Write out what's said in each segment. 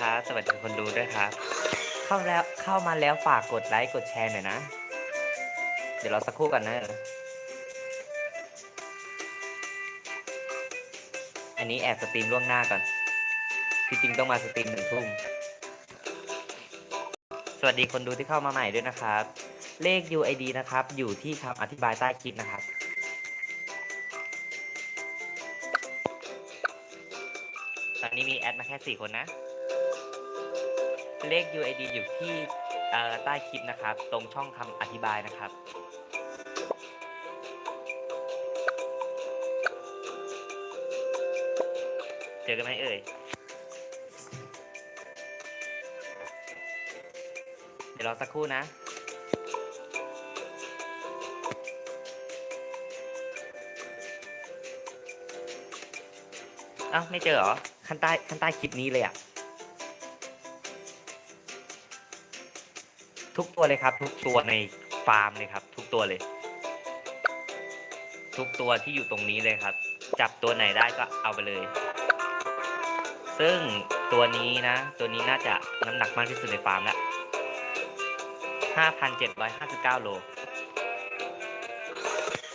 ครับ สวัสดีคนดูด้วยครับ เข้าแล้วเข้ามาแล้วฝากกดไลค์กดแชร์หน่อยนะ เดี๋ยวเราสักครู่กันนะ อันนี้แอบสตรีมล่วงหน้าก่อนที่จริงต้องมาสตรีมหนึ่งทุ่ม สวัสดีคนดูที่เข้ามาใหม่ด้วยนะครับ เลข UID นะครับ อยู่ที่คำอธิบายใต้คลิปนะครับตอนนี้มีแอดมาแค่4คนนะ เลข UID อยู่ที่ใต้คลิปนะครับ ตรงช่องคำอธิบายนะครับ เจอกันไหมเอ่ย เดี๋ยวรอสักครู่นะเอ้าไม่เจอเหรอ ขั้นใต้ขั้นใต้คลิปนี้เลยอะ ทุกตัวเลยครับ ทุกตัวในฟาร์มเลยครับ ทุกตัวเลย ทุกตัวที่อยู่ตรงนี้เลยครับ จับตัวไหนได้ก็เอาไปเลย ซึ่งตัวนี้นะ ตัวนี้น่าจะน้ำหนักมากที่สุดในฟาร์มล้ว5,759 โล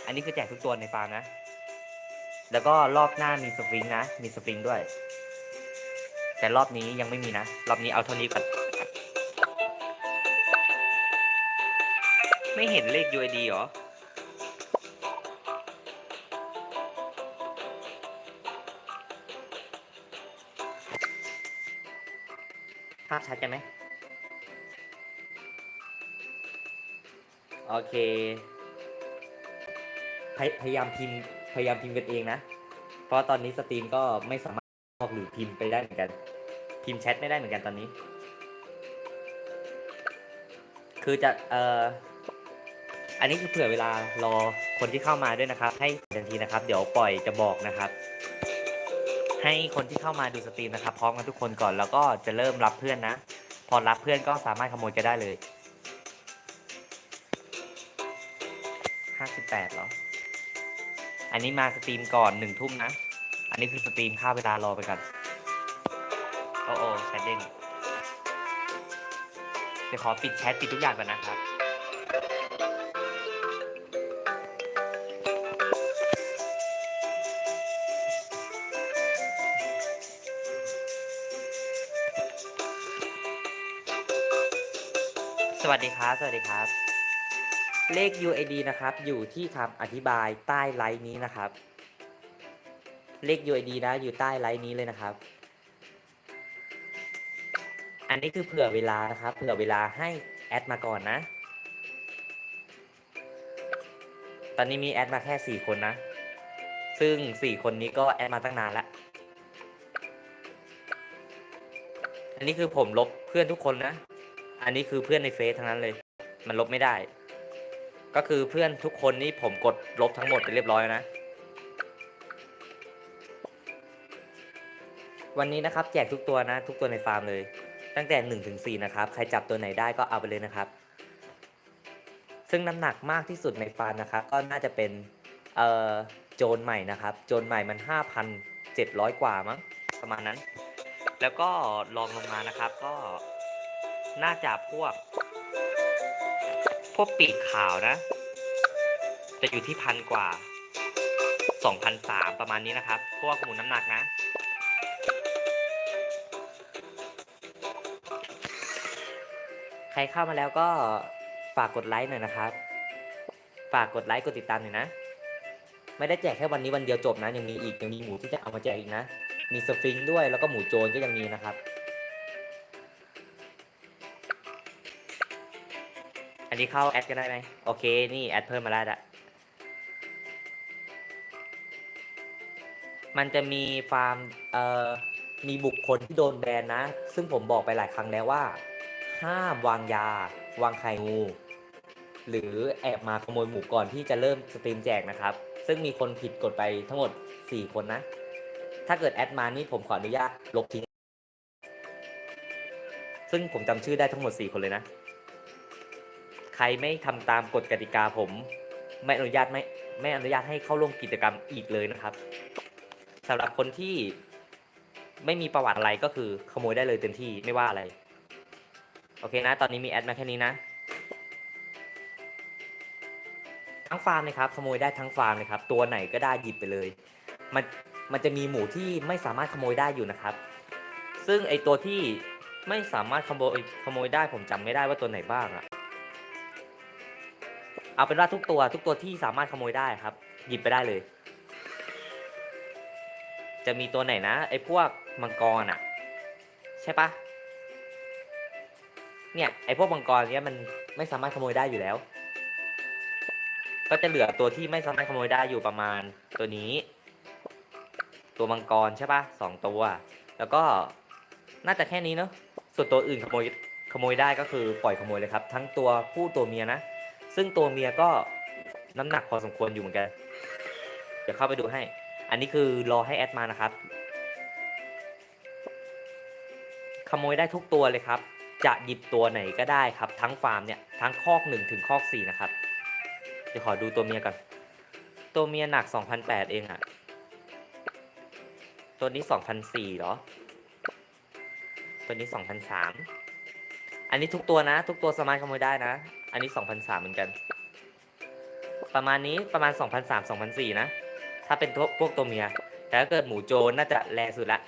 อันนี้คือแจกทุกตัวในฟาร์มนะ แล้วก็รอบหน้ามีสฟิงนะ มีสฟิงด้วย แต่รอบนี้ยังไม่มีนะ รอบนี้เอาเท่านี้ก่อน ไม่เห็นเลข UID เหรอ ภาพชัดกันไหม โอเคพยพยายามพิมพ์ พยายามพิมพ์กันเองนะ เพราะตอนนี้สตรีมก็ไม่สามารถออกหรือพิมพ์ไปได้เหมือนกัน พิมพ์แชทไม่ได้เหมือนกันตอนนี้ คือจะ เอ่อ อันนี้คือเผื่อเวลารอคนที่เข้ามาด้วยนะครับ ให้ทันทีนะครับ เดี๋ยวปล่อยจะบอกนะครับ ให้คนที่เข้ามาดูสตรีมนะครับพร้อมกันทุกคนก่อนแล้วก็จะเริ่มรับเพื่อนนะ พอรับเพื่อนก็สามารถขโมยกันได้เลยห้าสิบแปดเหรออันนี้มาสตรีมก่อนหนึ่งทุ่มนะ อันนี้คือสตรีมค่าเวลารอไปก่อนโอ้โอ้แชทเด้งเดี๋ยวขอปิดแชทปิดทุกอย่างก่อนนะครับ วัสดีครับ สวัสดีครับ เลข UID นะครับ อยู่ที่คำอธิบายใต้ไลน์นี้นะครับ เลข UID นะอยู่ใต้ไลน์นี้เลยนะครับ อันนี้คือเผื่อเวลานะครับ เผื่อเวลาให้แอดมาก่อนนะ ตอนนี้มีแอดมาแค่ 4 คนนะ ซึ่ง 4 คนนี้ก็แอดมาตั้งนานแล้ว อันนี้คือผมลบเพื่อนทุกคนนะ อันนี้คือเพื่อนในเฟซทั้งนั้นเลย มันลบไม่ได้ ก็คือเพื่อนทุกคนนี่ผมกดลบทั้งหมดไปเรียบร้อยนะ วันนี้นะครับแจกทุกตัวนะ ทุกตัวในฟาร์มเลย ตั้งแต่1นถึงสนะครับ ใครจับตัวไหนได้ก็เอาไปเลยนะครับ ซึ่งน้ำหนักมากที่สุดในฟาร์มนะครับ ก็น่าจะเป็นเอ่อโจรใหม่นะครับ โจรใหม่มัน 5,700 กว่ามั้งประมาณนั้น แล้วก็ลองลงมานะครับก็ น่าจะพวก พวกปีกขาวนะ จะอยู่ที่พันกว่าสองพันสามประมาณนี้นะครับ พวกหมูน้ำหนักนะ ใครเข้ามาแล้วก็ฝากกดไลค์หน่อยนะครับ ฝากกดไลค์กดติดตามหน่อยนะ ไม่ได้แจกแค่วันนี้วันเดียวจบนะ ยังมีอีกยังมีหมูที่จะเอามาแจกอีกนะ มีสฟิงค์ด้วยแล้วก็หมูโจรก็ยังมีนะครับ นี้เข้าแอดกันได้ไหมโอเค นี่แอดเพิ่มมาแล้วละมันจะมีฟาร์มเอ่อมีบุคคลที่โดนแบนนะ ซึ่งผมบอกไปหลายครั้งแล้วว่า ห้ามวางยา วางไข่งู หรือแอบมาขโมยหมูก่อนที่จะเริ่มสตรีมแจกนะครับ ซึ่งมีคนผิดกฎไปทั้งหมด 4 คนนะ ถ้าเกิดแอดมานี่ผมขออนุญาตลบทิ้ง ซึ่งผมจำชื่อได้ทั้งหมด 4 คนเลยนะ ใครไม่ทำตามกฎกติกาผม ไม่อนุญาตไม่ไม่อนุญาตให้เข้าร่วมกิจกรรมอีกเลยนะครับสำหรับคนที่ไม่มีประวัติอะไรก็คือขโมยได้เลยเต็มที่ไม่ว่าอะไร โอเคนะ ตอนนี้มีแอดมาแค่นี้นะ ทั้งฟาร์มเลยครับ ขโมยได้ทั้งฟาร์มเลยครับ ตัวไหนก็ได้หยิบไปเลย มันมันจะมีหมูที่ไม่สามารถขโมยได้อยู่นะครับ ซึ่งไอตัวที่ไม่สามารถขโมยขโมยได้ผมจำไม่ได้ว่าตัวไหนบ้างอะ เอาเป็นว่าทุกตัวทุกตัวที่สามารถขโมยได้ครับ หยิบไปได้เลย จะมีตัวไหนนะไอ้พวกมังกรอะใช่ปะเนี่ยไอ้พวกมังกรเนี้ยมันไม่สามารถขโมยได้อยู่แล้ว ก็จะเหลือตัวที่ไม่สามารถขโมยได้อยู่ประมาณตัวนี้ ตัวมังกรใช่ปะสองตัว แล้วก็น่าจะแค่นี้เนาะส่วนตัวอื่นขโมยขโมยได้ก็คือปล่อยขโมยเลยครับ ทั้งตัวผู้ตัวเมียนะ ซึ่งตัวเมียก็น้ำหนักพอสมควรอยู่เหมือนกัน เดี๋ยวเข้าไปดูให้ อันนี้คือรอให้แอดมานะครับ ขโมยได้ทุกตัวเลยครับ จะหยิบตัวไหนก็ได้ครับ ทั้งฟาร์มเนี่ยทั้งคอก1ถึงคอก4นะครับ เดี๋ยวขอดูตัวเมียก่อน ตัวเมียหนัก2,008เองอะตัวนี้2,004เหรอ ตัวนี้2,003อันนี้ทุกตัวนะ ทุกตัวสามารถขโมยได้นะ อันนี้ 2,003 เหมือนกัน ประมาณนี้ประมาณ 2,003 2,004 นะ ถ้าเป็นพวกพวกตัวเมีย แต่ถ้าเกิดหมูโจรน่าจะแรงสุดละ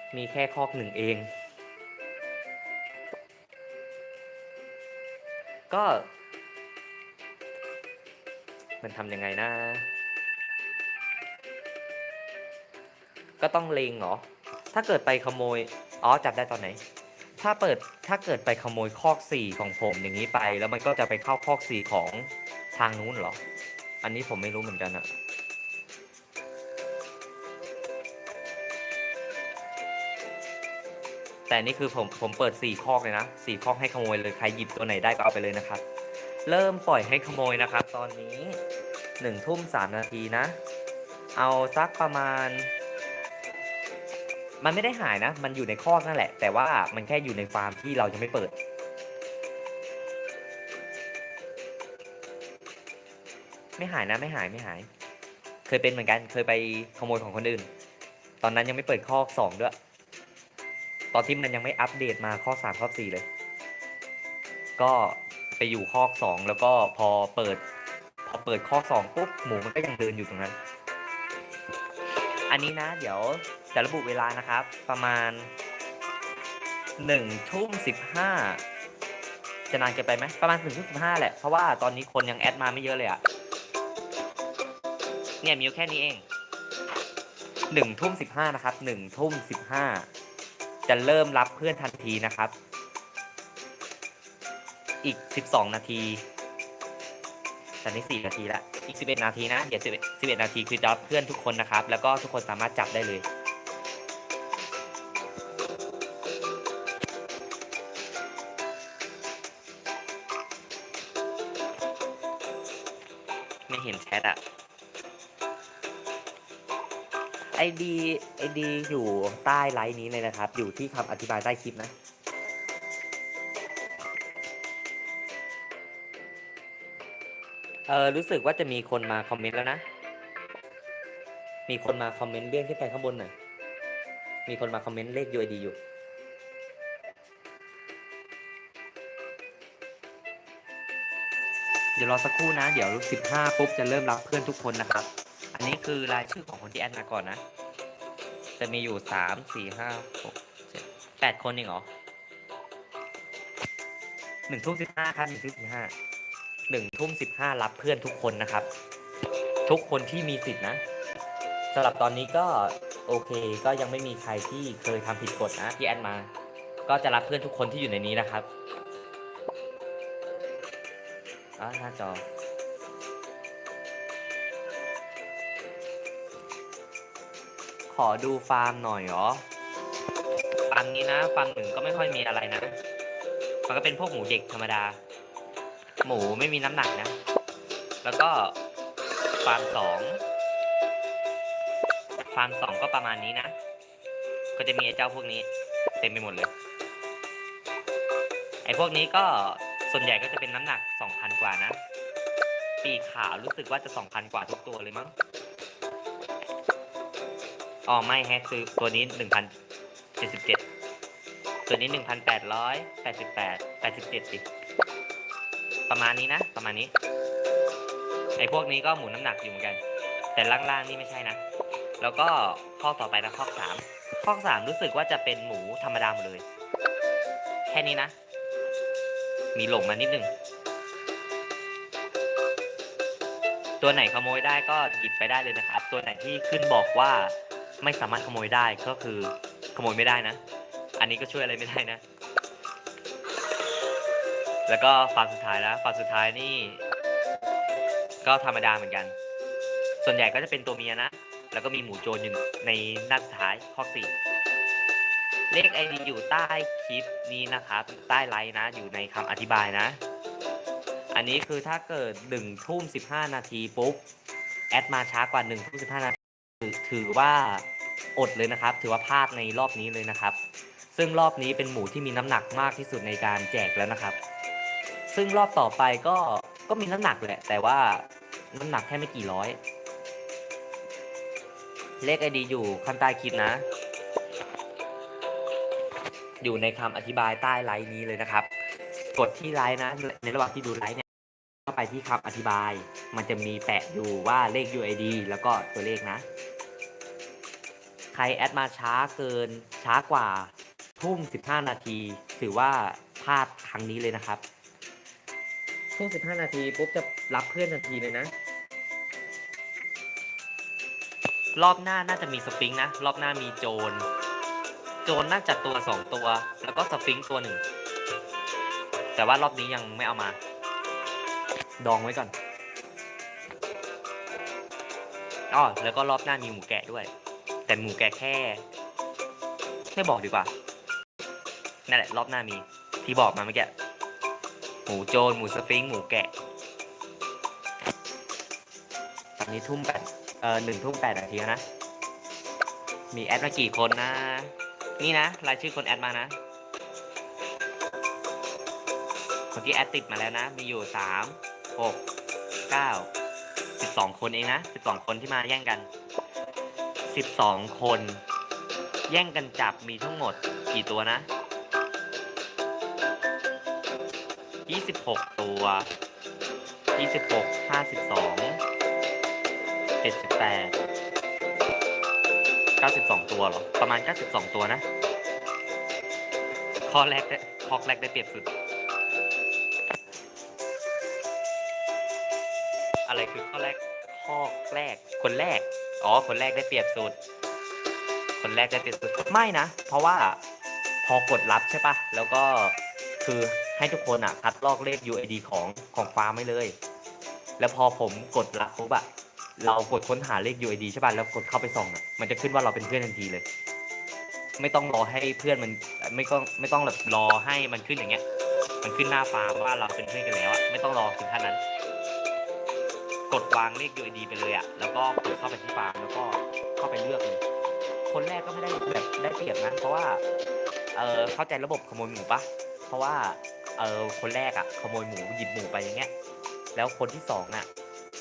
5,759 มีแค่คอกหนึ่งเอง ก็ มันทำยังไงนะ ก็ต้องเลงเหรอ ถ้าเกิดไปขโมย อ๋อจับได้ตอนไหน ถ้าเปิดถ้าเกิดไปขโมยคอกสี่ของผมอย่างนี้ไป แล้วมันก็จะไปเข้าคอกสี่ของทางนู้นเหรอ อันนี้ผมไม่รู้เหมือนกันอะแต่นี่คือผมผมเปิดสี่คอกเลยนะสี่คอกให้ขโมยเลยใครหยิบตัวไหนได้ก็เอาไปเลยนะครับ เริ่มปล่อยให้ขโมยนะครับ ตอนนี้หนึ่งทุ่มสามนาทีนะ เอาสักประมาณ มันไม่ได้หายนะ มันอยู่ในคอกนั่นแหละ แต่ว่ามันแค่อยู่ในฟาร์มที่เรายังไม่เปิด ไม่หายนะ ไม่หายไม่หาย เคยเป็นเหมือนกัน เคยไปขโมยของคนอื่น ตอนนั้นยังไม่เปิดคอกสองด้วย ตอนที่มันยังไม่อัปเดตมาคอกสามคอกสี่เลย ก็ไปอยู่คอกสองแล้วก็พอเปิด พอเปิดคอกสองปุ๊บหมูมันก็ยังเดินอยู่ตรงนั้น อันนี้นะ เดี๋ยว จะระบุเวลานะครับ ประมาณหนึ่งทุ่มสิบห้าจะนานเกินไปไหมประมาณหนึ่งทุ่มสิบห้าแหละ เพราะว่าตอนนี้คนยังแอดมาไม่เยอะเลยอะเนี่ยมีแค่นี้เองหนึ่งทุ่มสิบห้านะครับหนึ่งทุ่มสิบห้าจะเริ่มรับเพื่อนทันทีนะครับ อีกสิบสองนาทีตอนนี้สี่นาทีละอีก 11 นาทีนะ เดี๋ยว11 11 นาทีคือจะรับเพื่อนทุกคนนะครับ แล้วก็ทุกคนสามารถจับได้เลย ไม่เห็นแชทอะไอดีไอดีอยู่ใต้ไลน์นี้เลยนะครับ อยู่ที่คำอธิบายใต้คลิปนะ เออรู้สึกว่าจะมีคนมาคอมเมนต์แล้วนะ มีคนมาคอมเมนต์เลื่อนขึ้นไปข้างบนหน่อยมีคนมาคอมเมนต์เลข UID อยู่ ดี๋ยวรอสักครู่นะ เดี๋ยว 15 ปุ๊บจะเริ่มรับเพื่อนทุกคนนะครับ อันนี้คือรายชื่อของคนที่แอดมาก่อนนะ จะมีอยู่ 3 4 5 6 7 8 คนเองเหรอหนึ่งทุ่มสิบห้าครับหนึ่งทุ่มสิบห้าหนึ่งทุ่มสิบห้ารับเพื่อนทุกคนนะครับ ทุกคนที่มีสิทธินะสำหรับตอนนี้ก็โอเคก็ยังไม่มีใครที่เคยทำผิดกฎนะที่แอดมา ก็จะรับเพื่อนทุกคนที่อยู่ในนี้นะครับ อ่าหน้าจอขอดูฟาร์มหน่อยหรอฟาร์มนี้นะฟาร์มหนึ่งก็ไม่ค่อยมีอะไรนะ มันก็เป็นพวกหมูเด็กธรรมดา หมูไม่มีน้ำหนักนะ แล้วก็ฟาร์มสองฟาร์มสองก็ประมาณนี้นะ ก็จะมีไอ้เจ้าพวกนี้ เต็มไปหมดเลย ไอ้พวกนี้ก็ ส่วนใหญ่ก็จะเป็นน้ำหนัก 2,000 กว่านะ ปีกขาวรู้สึกว่าจะ 2,000 กว่าทุกตัวเลยมั้ง อ๋อไม่แฮกคือตัวนี้หนึ่งพันเจ็ดสิบเจ็ดตัวนี้หนึ่งพันแปดร้อยแปดสิบแปดแปดสิบเจ็ดสิประมาณนี้นะ ประมาณนี้ ไอ้พวกนี้ก็หมุนน้ำหนักอยู่เหมือนกัน แต่ล่างๆนี่ไม่ใช่นะ แล้วก็ข้อต่อไปนะข้อสามข้อสามรู้สึกว่าจะเป็นหมูธรรมดาหมดเลย แค่นี้นะ มีหลงมานิดนึง ตัวไหนขโมยได้ก็หยิบไปได้เลยนะครับ ตัวไหนที่ขึ้นบอกว่าไม่สามารถขโมยได้ก็คือขโมยไม่ได้นะ อันนี้ก็ช่วยอะไรไม่ได้นะ แล้วก็ฟาร์มสุดท้ายแล้วฟาร์มสุดท้ายนี่ ก็ธรรมดาเหมือนกัน ส่วนใหญ่ก็จะเป็นตัวเมียนะ แล้วก็มีหมูโจรอยู่ในหน้าสุดท้ายข้อสี่ เลขไอดีอยู่ใต้คลิปนี้นะครับใต้ไลน์นะ อยู่ในคำอธิบายนะ อันนี้คือถ้าเกิดหนึ่งทุ่มสิบห้านาทีปุ๊บ แอดมาช้ากว่าหนึ่งทุ่มสิบห้านาทีถือถือว่าอดเลยนะครับ ถือว่าพลาดในรอบนี้เลยนะครับ ซึ่งรอบนี้เป็นหมูที่มีน้ำหนักมากที่สุดในการแจกแล้วนะครับ ซึ่งรอบต่อไปก็ก็มีน้ำหนักแหละ แต่ว่าน้ำหนักแค่ไม่กี่ร้อย เลขไอดีอยู่ข้างใต้คลิปนะ อยู่ในคำอธิบายใต้ไลน์นี้เลยนะครับ กดที่ไลน์นะ ในระหว่างที่ดูไลน์เนี่ยเข้าไปที่คำอธิบาย มันจะมีแปะอยู่ว่าเลข UID แล้วก็ตัวเลขนะ ใครแอดมาช้าเกินช้ากว่าทุ่ม 15 นาที ถือว่าพลาดครั้งนี้เลยนะครับทุ่ม 15 นาทีปุ๊บจะรับเพื่อนทันทีเลยนะ รอบหน้าน่าจะมีสปริงนะ รอบหน้ามีโจร โจรน่าจะตัวสองตัว แล้วก็สปริงค์ตัวหนึ่ง แต่ว่ารอบนี้ยังไม่เอามา ดองไว้ก่อนอ๋อแล้วก็รอบหน้ามีหมูแกะด้วย แต่หมูแกะแค่ ไม่บอกดีกว่า นั่นแหละ รอบหน้ามี ที่บอกมาเมื่อกี้ หมูโจรหมูสฟิงค์หมูแกะ ตอนนี้ทุ่มแปดเอ่อหนึ่งทุ่มแปดนาทีแล้วนะ มีแอดมากี่คนนะ นี่นะรายชื่อคนแอดมานะ คนที่แอดติดมาแล้วนะ มีอยู่สามหกเก้าสิบสองคนเองนะสิบสองคนที่มาแย่งกันสิบสองคน แย่งกันจับมีทั้งหมดกี่ตัวนะยี่สิบหกตัวยี่สิบหกห้าสิบสองเจ็ดสิบแปด เก้าสิบสองตัวหรอ ประมาณเก้าสิบสองตัวนะข้อแรกได้ข้อแรกได้เปรียบสุด อะไรคือข้อแรกข้อแรก คนแรก อ๋อ คนแรกได้เปรียบสุด คนแรกได้เปรียบสุด ไม่นะ เพราะว่าพอกดรับใช่ปะ แล้วก็คือให้ทุกคนอะ คัดลอกเลข UID ของของฟาร์มไว้เลย แล้วพอผมกดรับปุ๊บอะ เรากดค้นหาเลข UID ใช่ป่ะแล้วกดเข้าไปส่องอะมันจะขึ้นว่าเราเป็นเพื่อนทันทีเลย ไม่ต้องรอให้เพื่อนมันไม่ต้องไม่ต้องแบบรอให้มันขึ้นอย่างเงี้ย มันขึ้นหน้าฟาร์มว่าเราเป็นเพื่อนกันแล้วอะไม่ต้องรอถึงขั้นนั้น กดวางเลข UID ไปเลยอะแล้วก็กดเข้าไปที่ฟาร์มแล้วก็เข้าไปเลือกเลยคนแรกก็ไม่ได้แบบได้เปรียบนะเพราะว่าเออเข้าใจระบบขโมยหมูปะเพราะว่าเออคนแรกอะขโมยหมูหยิบหมูไปอย่างเงี้ย แล้วคนที่สองอะ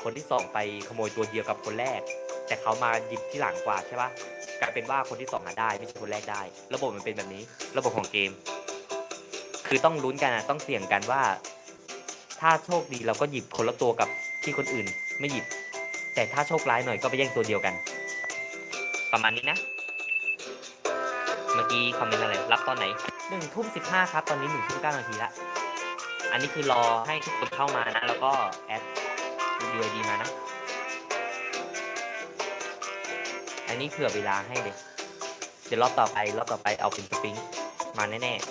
คนที่สองไปขโมยตัวเดียวกับคนแรก แต่เขามาหยิบที่หลังกว่าใช่ปะกลายเป็นว่าคนที่สองอะได้ไม่ใช่คนแรกได้ ระบบมันเป็นแบบนี้ ระบบของเกม คือต้องลุ้นกันอะต้องเสี่ยงกันว่า ถ้าโชคดีเราก็หยิบคนละตัวกับที่คนอื่น ไม่หยิบ แต่ถ้าโชคร้ายหน่อยก็ไปแย่งตัวเดียวกัน ประมาณนี้นะ เมื่อกี้คอมเมนต์อะไรรับตอนไหนหนึ่งทุ่มสิบห้าครับ ตอนนี้หนึ่งทุ่มเก้านาทีละอันนี้คือรอให้ทุกคนเข้ามานะ แล้วก็แอด UID มานะ อันนี้เผื่อเวลาให้เลย เดี๋ยวรอบต่อไปรอบต่อไปเอาเป็นสปริงมาแน่ๆ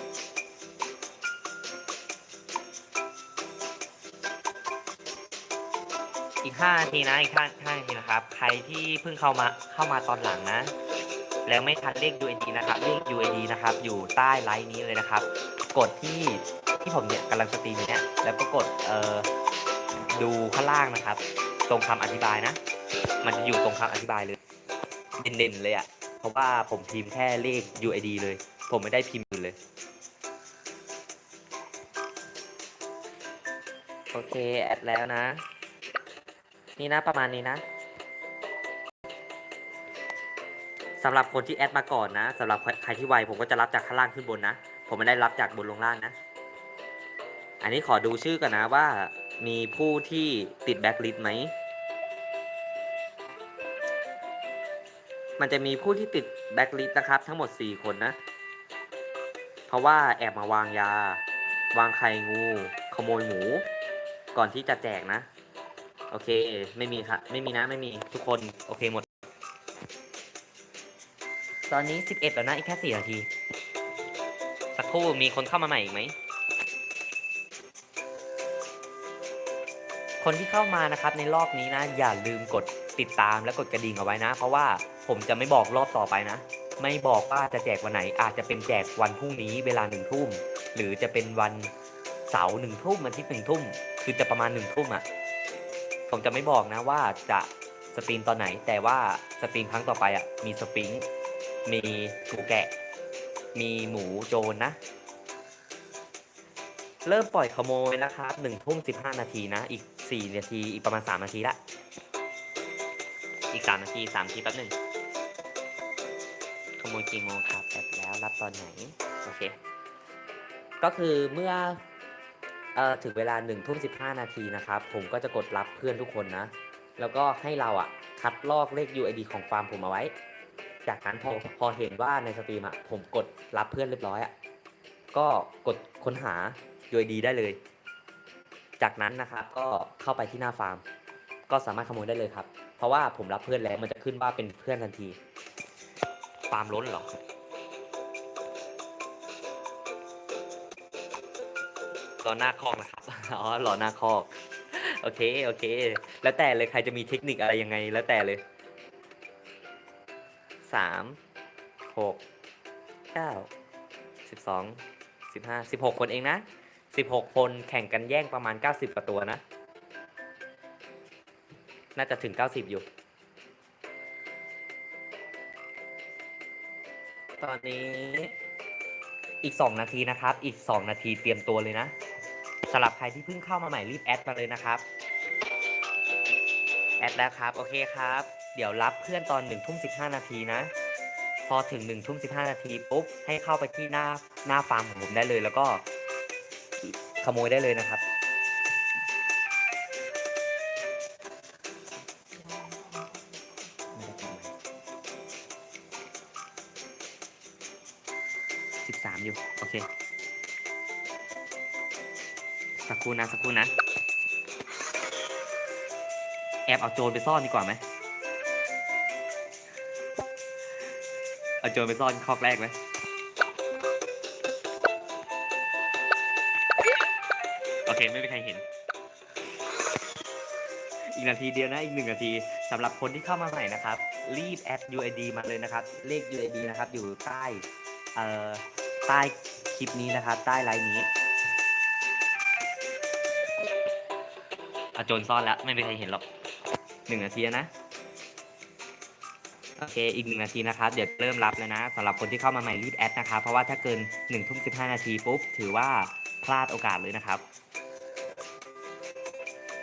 อีก5นาทีนะ อีก5 5นาทีนะครับ ใครที่เพิ่งเข้ามาเข้ามาตอนหลังนะ แล้วไม่ทันเลข UID นะครับเลข UID นะครับ อยู่ใต้ไลน์นี้เลยนะครับ กดที่ที่ผมเนี่ยกำลังสตรีมอยู่เนี่ยแล้วก็กดเอ่อ ดูข้างล่างนะครับ ตรงคำอธิบายนะ มันจะอยู่ตรงคำอธิบายเลยเด่นๆเลยอะ่ะเพราะว่าผมพิมพ์แค่เลข UID เลย ผมไม่ได้พิมพ์อื่นเลย โอเค แอดแล้วนะ นี่นะประมาณนี้นะสำหรับคนที่แอดมาก่อนนะสำหรับใครที่ไวผมก็จะรับจากข้างล่างขึ้นบนนะ ผมไม่ได้รับจากบนลงล่างนะ อันนี้ขอดูชื่อกันนะว่า มีผู้ที่ติดแบ็คลิสต์ไหม มันจะมีผู้ที่ติดแบ็คลิสต์นะครับ ทั้งหมด 4 คนนะ เพราะว่าแอบมาวางยา วางไข่งู ขโมยหมู ก่อนที่จะแจกนะ โอเค ไม่มีครับไม่มีนะ ไม่มีทุกคน โอเคหมด ตอนนี้ 11 แล้วนะ อีกแค่ 4 นาที สักครู่มีคนเข้ามาใหม่อีกไหม คนที่เข้ามานะครับในรอบนี้นะ อย่าลืมกดติดตามและกดกระดิ่งเอาไว้นะ เพราะว่าผมจะไม่บอกรอบต่อไปนะ ไม่บอกว่าจะแจกวันไหน อาจจะเป็นแจกวันพรุ่งนี้เวลาหนึ่งทุ่มหรือจะเป็นวันเสาร์หนึ่งทุ่มวันที่หนึ่งทุ่มคือจะประมาณหนึ่งทุ่มอะผมจะไม่บอกนะว่าจะสตรีมตอนไหน แต่ว่าสตรีมครั้งต่อไปอะมีสฟิงมีหมูแกะ มีหมูโจรนะ เริ่มปล่อยขโมยนะครับหนึ่งทุ่มสิบห้านาทีนะอีก สี่นาทีอีกประมาณสามนาทีละ อีกสามนาทีสามนาทีแป๊บหนึ่งขโมยกี่โมงครับแอดแล้วรับตอนไหน โอเค ก็คือเมื่อเอ่อถึงเวลาหนึ่งทุ่มสิบห้านาทีนะครับ ผมก็จะกดรับเพื่อนทุกคนนะ แล้วก็ให้เราอะคัดลอกเลข UID ของฟาร์มผมเอาไว้ จากนั้นพอพอเห็นว่าในสตรีมอะผมกดรับเพื่อนเรียบร้อยอะก็กดค้นหา UID ได้เลย จากนั้นนะครับก็เข้าไปที่หน้าฟาร์ม ก็สามารถขโมยได้เลยครับ เพราะว่าผมรับเพื่อนแล้วมันจะขึ้นว่าเป็นเพื่อนทันที ฟาร์มล้นหรอรอหน้าคอกนะครับ อ๋อรอหน้าคอก โอเค โอเค แล้วแต่เลยใครจะมีเทคนิคอะไรยังไง แล้วแต่เลย สามหกเก้าสิบสองสิบห้าสิบหกคนเองนะ สิบหกคนแข่งกันแย่งประมาณเก้าสิบกว่าตัวนะ น่าจะถึงเก้าสิบอยู่ ตอนนี้อีก 2 นาทีนะครับ อีก 2 นาทีเตรียมตัวเลยนะสำหรับใครที่เพิ่งเข้ามาใหม่รีบแอดมาเลยนะครับ แอดแล้วครับ โอเคครับ เดี๋ยวรับเพื่อนตอน1ทุ่ม15 นาทีนะ พอถึง1ทุ่ม15 นาทีปุ๊บให้เข้าไปที่หน้าหน้าฟาร์มของผมได้เลยแล้วก็ ขโมยได้เลยนะครับสิบสามอยู่ โอเค สักครู่นะ สักครู่นะ แอบเอาโจรไปซ่อนดีกว่าไหมเอาโจรไปซ่อนคอกแรกไหม เคไม่มีใครเห็น อีกนาทีเดียวนะอีกหนึ่งนาทีสำหรับคนที่เข้ามาใหม่นะครับ รีบแอด UID มาเลยนะครับ เลข UID นะครับ อยู่ใต้เอ่อใต้คลิปนี้นะครับ ใต้ไลน์นี้อาโจรซ่อนแล้ว ไม่มีใครเห็นหรอกหนึ่งนาทีนะโอเค อีกหนึ่งนาทีนะครับ เดี๋ยวเริ่มรับแล้วนะสำหรับคนที่เข้ามาใหม่รีบแอดนะครับ เพราะว่าถ้าเกิน1นึ่ทุ่มสินาทีปุ๊บ ถือว่าพลาดโอกาสเลยนะครับ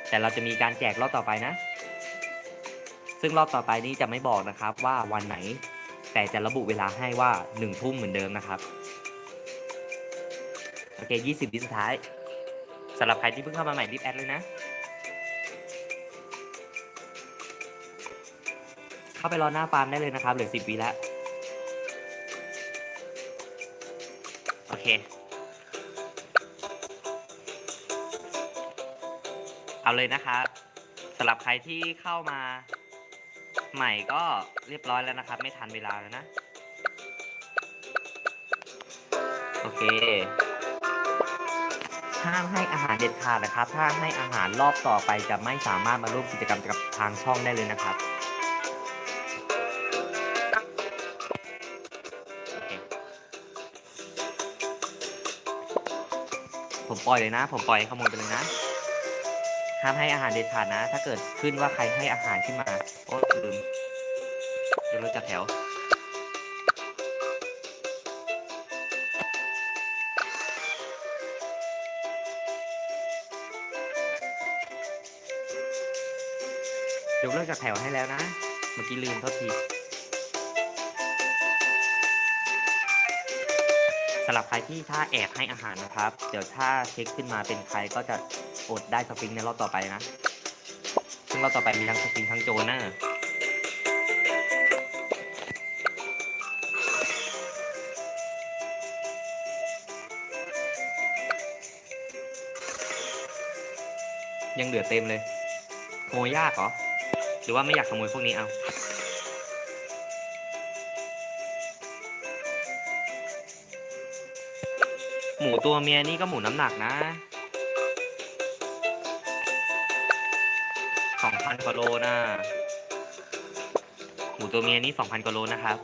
แต่เราจะมีการแจกรอบต่อไปนะ ซึ่งรอบต่อไปนี้จะไม่บอกนะครับว่าวันไหน แต่จะระบุเวลาให้ว่า1ทุ่มเหมือนเดิมนะครับ โอเค 20วิสุดท้ายสำหรับใครที่เพิ่งเข้ามาใหม่รีบแอดเลยนะ เข้าไปรอหน้าฟาร์มได้เลยนะครับเหลือ10วิแล้ว โอเค เอาเลยนะครับสำหรับใครที่เข้ามาใหม่ก็เรียบร้อยแล้วนะครับ ไม่ทันเวลาแล้วนะ โอเค ห้ามให้อาหารเด็ดขาดนะครับ ถ้าให้อาหารรอบต่อไปจะไม่สามารถมาร่วมกิจกรรมกับทางช่องได้เลยนะครับผมปล่อยเลยนะ ผมปล่อยให้ขโมยไปเลยนะ ห้ามให้อาหารเด็ดขาดนะ ถ้าเกิดขึ้นว่าใครให้อาหารขึ้นมาโอ้ลืมเดี๋ยวเราจะแถวยกเลิกจากแถวให้แล้วนะ เมื่อกี้ลืมโทษทีสำหรับใครที่ถ้าแอบให้อาหารนะครับ เดี๋ยวถ้าเช็คขึ้นมาเป็นใครก็จะ อดได้สฟิงค์ในรอบต่อไปนะ ซึ่งรอบต่อไปมีทั้งสฟิงค์ทั้งโจนะยังเหลือเต็มเลยขโมยยากเหรอ หรือว่าไม่อยากขโมยพวกนี้เอา หมูตัวเมียนี่ก็หมูน้ำหนักนะ สองพันกว่าโลนะหมูตัวเมียนี่สองพันกว่าโลนะครับ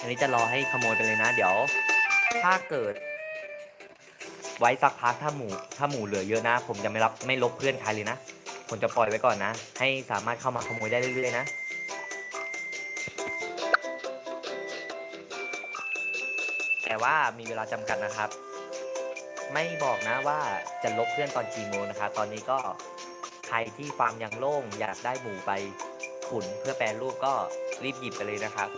อันนี้จะรอให้ขโมยไปเลยนะ เดี๋ยว ถ้าเกิด ไว้สักพักถ้าหมูถ้าหมูเหลือเยอะนะ ผมจะไม่รับไม่ลบเพื่อนใครเลยนะ ผมจะปล่อยไว้ก่อนนะ ให้สามารถเข้ามาขโมยได้เรื่อยๆนะ แต่ว่ามีเวลาจำกัดนะครับ ไม่บอกนะว่าจะลบเพื่อนตอนกี่โมงนะครับ ตอนนี้ก็ใครที่ฟาร์มยังโล่งอยากได้หมูไปขุนเพื่อแปรรูปก็รีบหยิบไปเลยนะครับ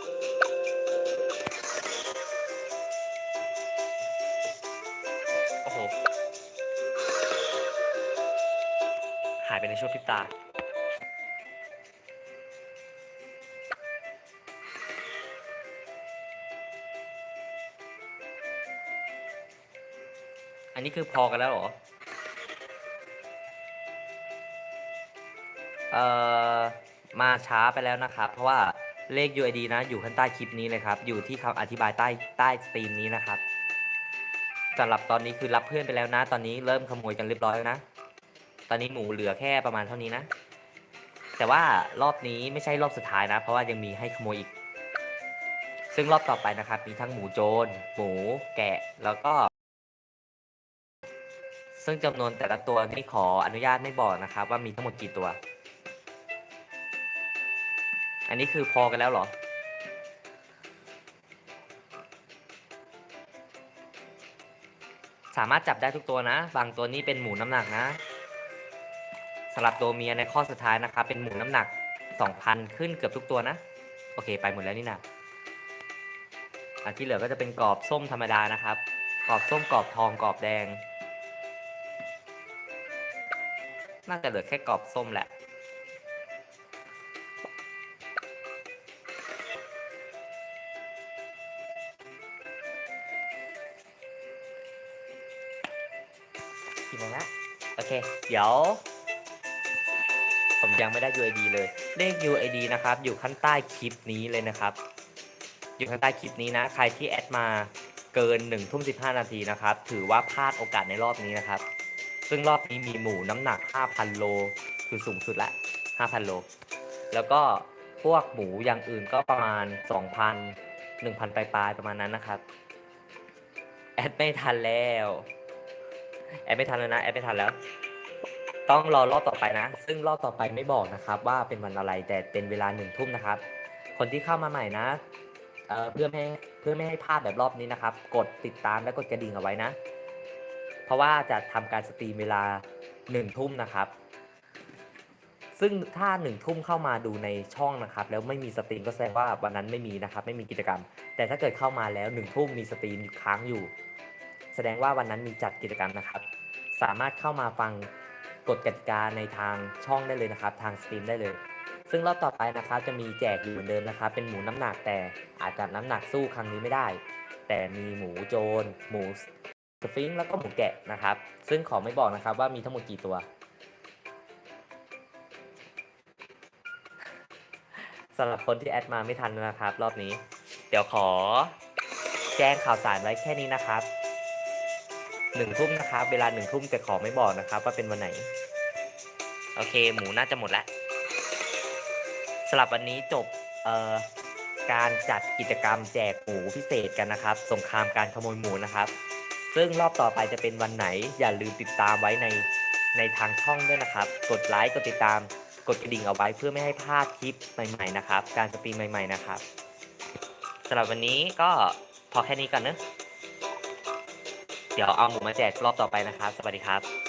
ช่วพริบตา อันนี้คือพอกันแล้วหรอ เอ่อ มาช้าไปแล้วนะครับ เพราะว่าเลข UID นะ อยู่ข้างใต้คลิปนี้เลยครับ อยู่ที่คำอธิบายใต้ใต้สตรีมนี้นะครับสำหรับตอนนี้คือรับเพื่อนไปแล้วนะ ตอนนี้เริ่มขโมยกันเรียบร้อยแล้วนะ ตอนนี้หมูเหลือแค่ประมาณเท่านี้นะ แต่ว่ารอบนี้ไม่ใช่รอบสุดท้ายนะ เพราะว่ายังมีให้ขโมยอีก ซึ่งรอบต่อไปนะครับ มีทั้งหมูโจร หมูแกะ แล้วก็ ซึ่งจำนวนแต่ละตัวนี่ขออนุญาตไม่บอกนะครับ ว่ามีทั้งหมดกี่ตัว อันนี้คือพอกันแล้วเหรอสามารถจับได้ทุกตัวนะ บางตัวนี้เป็นหมูน้ำหนักนะ สำหรับตัวเมียในข้อสุดท้ายนะครับ เป็นหมูน้ำหนัก 2,000 ขึ้นเกือบทุกตัวนะ โอเค ไปหมดแล้วนี่นะอันที่เหลือก็จะเป็นกรอบส้มธรรมดานะครับ กรอบส้มกรอบทองกรอบแดง น่าจะเหลือแค่กรอบส้มแหละกี่โมงละโอเค เดี๋ยว ผมยังไม่ได้ UID เลย เลข UID นะครับ อยู่ข้างใต้คลิปนี้เลยนะครับ อยู่ข้างใต้คลิปนี้นะ ใครที่แอดมาเกิน1ทุ่ม15นาทีนะครับ ถือว่าพลาดโอกาสในรอบนี้นะครับ ซึ่งรอบนี้มีหมูน้ำหนัก 5,000 โล คือสูงสุดละ 5,000 โล แล้วก็พวกหมูอย่างอื่นก็ประมาณ 2,000 1,000ปลายๆประมาณนั้นนะครับ แอดไม่ทันแล้ว แอดไม่ทันแล้วนะ แอดไม่ทันแล้ว ต้องรอรอบต่อไปนะ ซึ่งรอบต่อไปไม่บอกนะครับ ว่าเป็นวันอะไรแต่เป็นเวลาหนึ่งทุ่มนะครับ คนที่เข้ามาใหม่นะเอ่อเพื่อไม่ให้เพื่อไม่ให้พลาดแบบรอบนี้นะครับ กดติดตามและกดกระดิ่งเอาไว้นะ เพราะว่าจะทำการสตรีมเวลาหนึ่งทุ่มนะครับ ซึ่งถ้าหนึ่งทุ่มเข้ามาดูในช่องนะครับ แล้วไม่มีสตรีมก็แสดงว่าวันนั้นไม่มีนะครับ ไม่มีกิจกรรม แต่ถ้าเกิดเข้ามาแล้วหนึ่งทุ่มมีสตรีมอยู่ค้างอยู่ แสดงว่าวันนั้นมีจัดกิจกรรมนะครับ สามารถเข้ามาฟัง กฎกติกาในทางช่องได้เลยนะครับ ทางสตรีมได้เลย ซึ่งรอบต่อไปนะครับจะมีแจกอยู่เหมือนเดิมนะครับ เป็นหมูน้ำหนักแต่อาจจะน้ำหนักสู้ครั้งนี้ไม่ได้ แต่มีหมูโจรหมูสฟิงค์แล้วก็หมูแกะนะครับ ซึ่งขอไม่บอกนะครับว่ามีทั้งหมดกี่ตัว สำหรับคนที่แอดมาไม่ทันนะครับ รอบนี้ เดี๋ยวขอแจ้งข่าวสารไว้แค่นี้นะครับหนึ่งทุ่มนะครับ เวลาหนึ่งทุ่มแต่ขอไม่บอกนะครับ ว่าเป็นวันไหน โอเค หมูน่าจะหมดแล้วสำหรับวันนี้จบเอ่อการจัดกิจกรรมแจกหมูพิเศษกันนะครับ สงครามการขโมยหมูนะครับ ซึ่งรอบต่อไปจะเป็นวันไหน อย่าลืมติดตามไว้ในในทางช่องด้วยนะครับ กดไลค์กดติดตามกดกระดิ่งเอาไว้เพื่อไม่ให้พลาดคลิปใหม่ ๆ นะครับ การสตรีมใหม่ ๆ นะครับสำหรับวันนี้ก็พอแค่นี้ก่อนเนอะเดี๋ยวเอาหมูมาแจกรอบต่อไปนะครับ สวัสดีครับ